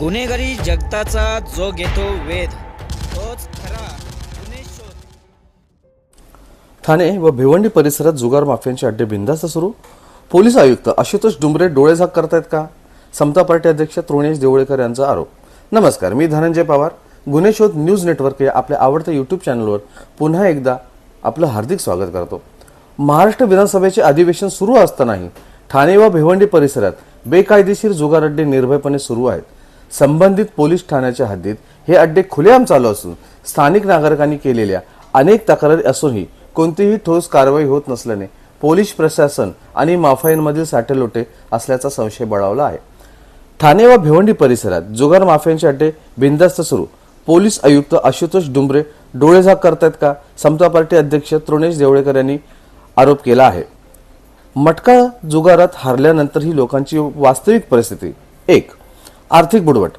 गुन्हेगारी जगताचा जो घेतो वेध तोच खरा ठाणे व भिवंडी परिसरात जुगार माफियांचे अड्डे बिंदास्त सुरू. पोलीस आयुक्त आशुतोष डुंबरे डोळेझाक करतायत का? समता पार्टी अध्यक्ष तृणेश देवळेकर यांचा आरोप. नमस्कार मी धनंजय पवार. गुन्हे शोध न्यूज नेटवर्क या आपल्या आवडत्या युट्यूब चॅनलवर पुन्हा एकदा आपलं हार्दिक स्वागत करतो. महाराष्ट्र विधानसभेचे अधिवेशन सुरू असतानाही ठाणे व भिवंडी परिसरात बेकायदेशीर जुगार अड्डे निर्भयपणे सुरू आहेत. संबंधित पोलीस ठाण्याच्या हद्दीत हे अड्डे खुलेआम चालू असून स्थानिक नागरिकांनी केलेल्या अनेक तक्रारी असूनही कोणतीही ठोस कारवाई होत नसल्याने पोलीस प्रशासन आणि माफियांमधील साठेलोटे असल्याचा संशय बळावला आहे. ठाणे व भिवंडी परिसरात जुगार माफियांचे अड्डे बिंदास्त सुरू. पोलीस आयुक्त आशुतोष डुंबरे डोळेझाक करतायत का? समता पार्टी अध्यक्ष तृणेश देवळेकर यांनी आरोप केला आहे. मटका जुगारात हारल्यानंतर ही लोकांची वास्तविक परिस्थिती एक. आर्थिक बुडवट.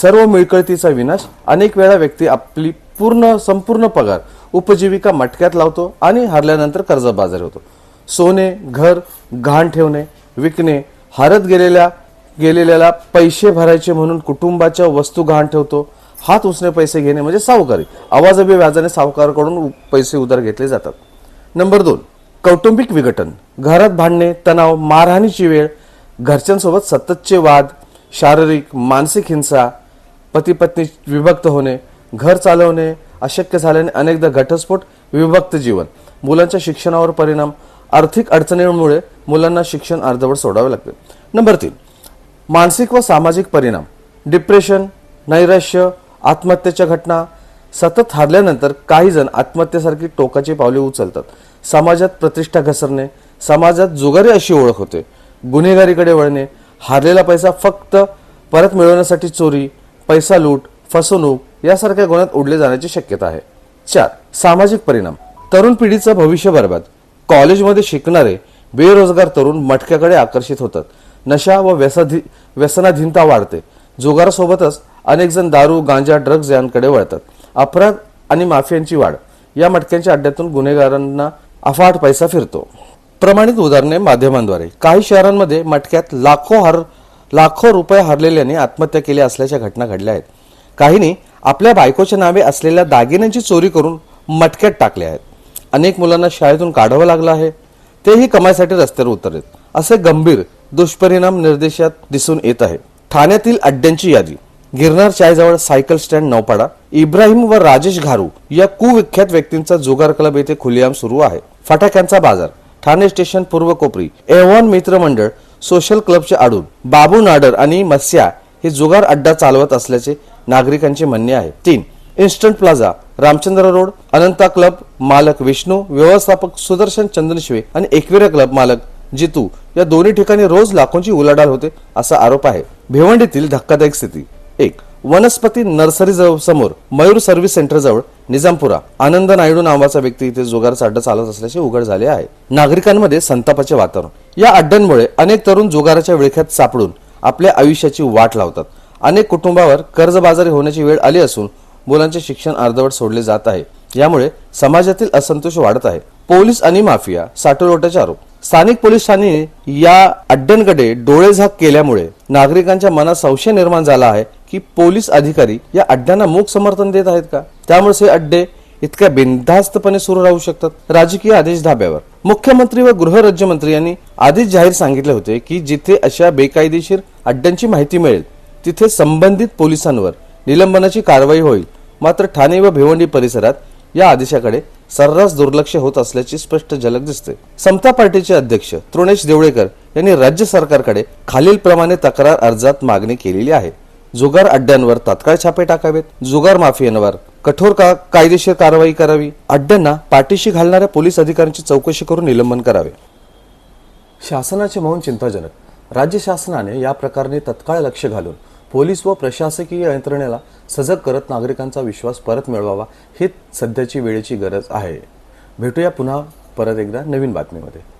सर्व मिळकळतीचा विनाश. अनेक वेळा व्यक्ती आपली पूर्ण संपूर्ण पगार उपजीविका मटक्यात लावतो आणि हरल्यानंतर कर्जबाजारी होतो. सोने घर गहाण ठेवणे विकणे हरत गेलेल्या गेलेल्याला पैसे भरायचे म्हणून कुटुंबाच्या वस्तू गहाण ठेवतो. हात उसने पैसे घेणे म्हणजे सावकारी. आवाजबी व्याजाने सावकाराकडून उ- पैसे उधार घेतले जातात. नंबर दोन कौटुंबिक विघटन. घरात भांडणे तणाव मारहाणीची वेळ. घरच्यांसोबत सततचे वाद शारीरिक मानसिक हिंसा पती पत्नी विभक्त होणे घर चालवणे अशक्य झाल्याने अनेकदा घटस्फोट विभक्त जीवन. मुलांच्या शिक्षणावर परिणाम आर्थिक अडचणींमुळे मुलांना शिक्षण अर्धवट सोडावे लागते. नंबर तीन मानसिक व सामाजिक परिणाम. डिप्रेशन नैराश्य आत्महत्येच्या घटना सतत हारल्यानंतर काही जण आत्महत्येसारखी टोकाची पावले उचलतात. समाजात प्रतिष्ठा घसरणे समाजात जुगारी अशी ओळख होते. गुन्हेगारीकडे वळणे हारलेला पैसा फक्त परत मिळवण्यासाठी चोरी पैसा लूट फसवणूक यासारख्या गुन्ह्यात उडले जाण्याची शक्यता आहे. चार सामाजिक परिणाम. तरुण पिढीचं भविष्य बरबाद. कॉलेजमध्ये शिकणारे बेरोजगार तरुण मटक्याकडे आकर्षित होतात. नशा व व्यसाधी व्यसनाधीनता वाढते. जुगारासोबतच अनेक जण दारू गांजा ड्रग्ज यांकडे वळतात. अपराध आणि माफियांची वाढ. या मटक्यांच्या अड्ड्यातून गुन्हेगारांना अफाट पैसा फिरतो. प्रमाणित उदाहरणे माध्यमांद्वारे. काही शहरांमध्ये मटक्यात लाखो हर लाखो रुपये हरलेल्याने आत्महत्या केल्या असल्याच्या घटना घडल्या आहेत. काहींनी आपल्या बायकोच्या नावे असलेल्या दागिन्यांची चोरी करून मटक्यात टाकल्या आहेत. अनेक मुलांना शाळेतून काढावं लागलं आहे. तेही कमाईसाठी रस्त्यावर उतरलेत. असे गंभीर दुष्परिणाम निर्देशात दिसून येत आहे. ठाण्यातील अड्ड्यांची यादी. गिरनार चायजवळ सायकल स्टँड नौपाडा. इब्राहिम व राजेश घारू या कुविख्यात व्यक्तींचा जुगार क्लब येथे खुलेआम सुरू आहे. फटाक्यांचा बाजार. ठाणे स्टेशन पूर्व कोपरी एव्हॉन मित्र मंडळ सोशल क्लबचे आडून बाबू नाडर आणि मस्या हे जुगार अड्डा चालवत असल्याचे नागरिकांचे म्हणणे आहे. तीन instant plaza Ramchandra road Ananta club मालक विष्णू व्यवस्थापक सुदर्शन चंदनशिवे आणि एकविरा क्लब मालक जितू या दोन्ही ठिकाणी रोज लाखोंची उलाढाल होते असा आरोप आहे. भिवंडीतील धक्कादायक स्थिती. एक वनस्पती नर्सरी समोर मयूर सर्व्हिस सेंटर जवळ निजामपुरा. आनंद नायडू नावाचा व्यक्ती इथे जुगारचा अड्डा चालत असल्याचे उघड झाले आहे. नागरिकांमध्ये संतापाचे वातावरण. या अड्ड्यांमुळे अनेक तरुण जुगाराच्या विळख्यात सापडून आपल्या आयुष्याची वाट लावतात. अनेक कुटुंबावर कर्जबाजारी होण्याची वेळ आली असून मुलांचे शिक्षण अर्धवट सोडले जात आहे. यामुळे समाजातील असंतोष वाढत आहे. पोलीस आणि माफिया साठोलोटाचे आरोप. स्थानिक पोलिसांनी या अड्ड्यांकडे डोळेझाक केल्यामुळे नागरिकांच्या मनात संशय निर्माण झाला आहे. की पोलीस अधिकारी या अड्ड्यांना मूक समर्थन देत आहेत का? त्यामुळेच हे अड्डे इतक्या बिनधास्तपणे सुरू राहू शकतात राजकीय आदेश धाब्यावर. मुख्यमंत्री व गृह राज्यमंत्री यांनी आधीच जाहीर सांगितले होते की जिथे अशा बेकायदेशीर अड्ड्यांची माहिती मिळेल तिथे संबंधित पोलिसांवर निलंबनाची कारवाई होईल. मात्र ठाणे व भिवंडी परिसरात या आदेशाकडे सर्रास दुर्लक्ष होत असल्याची स्पष्ट झलक दिसते. समता पार्टीचे अध्यक्ष तृणेश देवळेकर यांनी राज्य सरकारकडे खालीलप्रमाणे तक्रार अर्जात मागणी केलेली आहे. जुगार अड्ड्यांवर तात्काळ छापे टाकावेत. जुगार माफियांवर कठोर का कायदेशीर कारवाई करावी? अड्ड्यांना पाठीशी घालणाऱ्या पोलीस अधिकाऱ्यांची चौकशी करून निलंबन करावे. शासनाचे मौन चिंताजनक. राज्य शासनाने या प्रकारे तत्काळ लक्ष घालून पोलीस व प्रशासकीय यंत्रणेला सजग करत नागरिकांचा विश्वास परत मिळवावा ही सध्याची वेळेची गरज आहे. भेटूया पुन्हा परत एकदा नवीन बातमीमध्ये.